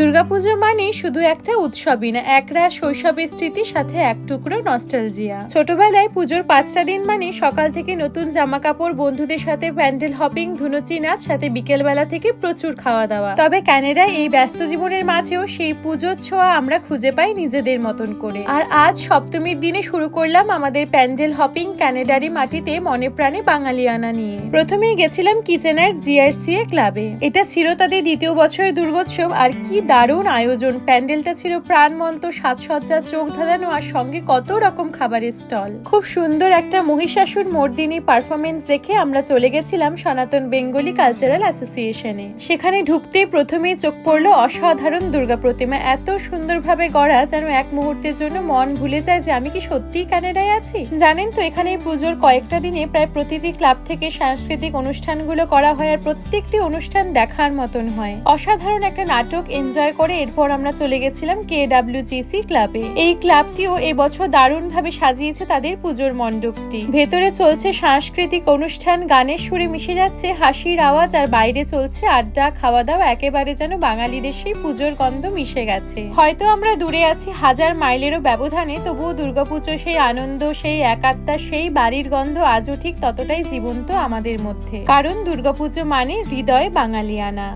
দুর্গাপুজো মানে শুধু একটা উৎসবই না একরাশ শৈশবের স্মৃতির সাথে এক টুকরো নস্টালজিয়া ছোটবেলায় পুজোর পাঁচটা দিন মানে সকাল থেকে নতুন জামা কাপড় বন্ধুদের সাথে প্যান্ডেল হপিং, ধুনুচি নাচ, সাথে বিকেলবেলা থেকে প্রচুর খাওয়া দাওয়া তবে ক্যানাডায় এই ব্যস্ত জীবনের মাঝেও সেই পুজোর ছোঁয়া আমরা খুঁজে পাই নিজেদের মতন করে। আর আজ সপ্তমীর দিনে শুরু করলাম আমাদের প্যান্ডেল হপিং ক্যানাডারি মাটিতে মনে প্রাণে বাঙালিয়ানা নিয়ে। প্রথমেই গেছিলাম কিচেনার জিআরসিএ ক্লাবে। এটা ছিল তাদের দ্বিতীয় বছরের দুর্গোৎসব, আর কি দারুণ আয়োজন। প্যান্ডেলটা ছিল প্রাণবন্ত, সাজসজ্জা চোখ ধাঁধানো আর সঙ্গে কত রকম খাবারের স্টল। খুব সুন্দর একটা মহিষাসুর মর্দিনী পারফরমেন্স দেখে আমরা চলে গেছিলাম সনাতন বেঙ্গলি কালচারাল অ্যাসোসিয়েশনে সেখানে ঢুকতেই প্রথমেই চোখ পড়ল অসাধারণ দুর্গা প্রতিমা। এত সুন্দরভাবে গড়া যেন এক মুহূর্তের জন্য মন ভুলে যায় যে আমি কি সত্যিই কানাডায় আছি। জানেন তো, এখানে পুজোর কয়েকটা দিনে প্রায় প্রতিটি ক্লাব থেকে সাংস্কৃতিক অনুষ্ঠানগুলো করা হয় আর প্রত্যেকটি অনুষ্ঠান দেখার মতন হয়। অসাধারণ একটা নাটক এনজয় করে এরপর আমরা চলে গেছিলাম কে ডাব্লিউজিসি ক্লাবে। এই ক্লাবটিও এবছর দারুণভাবে সাজিয়েছে তাদের পুজোর মণ্ডপটি। ভেতরে চলছে সাংস্কৃতিক অনুষ্ঠান, গানের সুরে মিশে যাচ্ছে, হাসির আওয়াজ, আর বাইরে চলছে আড্ডা খাওয়া দাওয়া একেবারে যেন বাঙালিদের সেই পুজোর গন্ধ মিশে গেছে। হয়তো আমরা দূরে আছি হাজার মাইলেরও ব্যবধানে, তবুও দুর্গাপুজো সেই আনন্দ, সেই একাত্মা, সেই বাড়ির গন্ধ আজও ঠিক ততটাই জীবন্ত আমাদের মধ্যে। কারণ দুর্গাপুজো মানে হৃদয় বাঙালিয়ানা।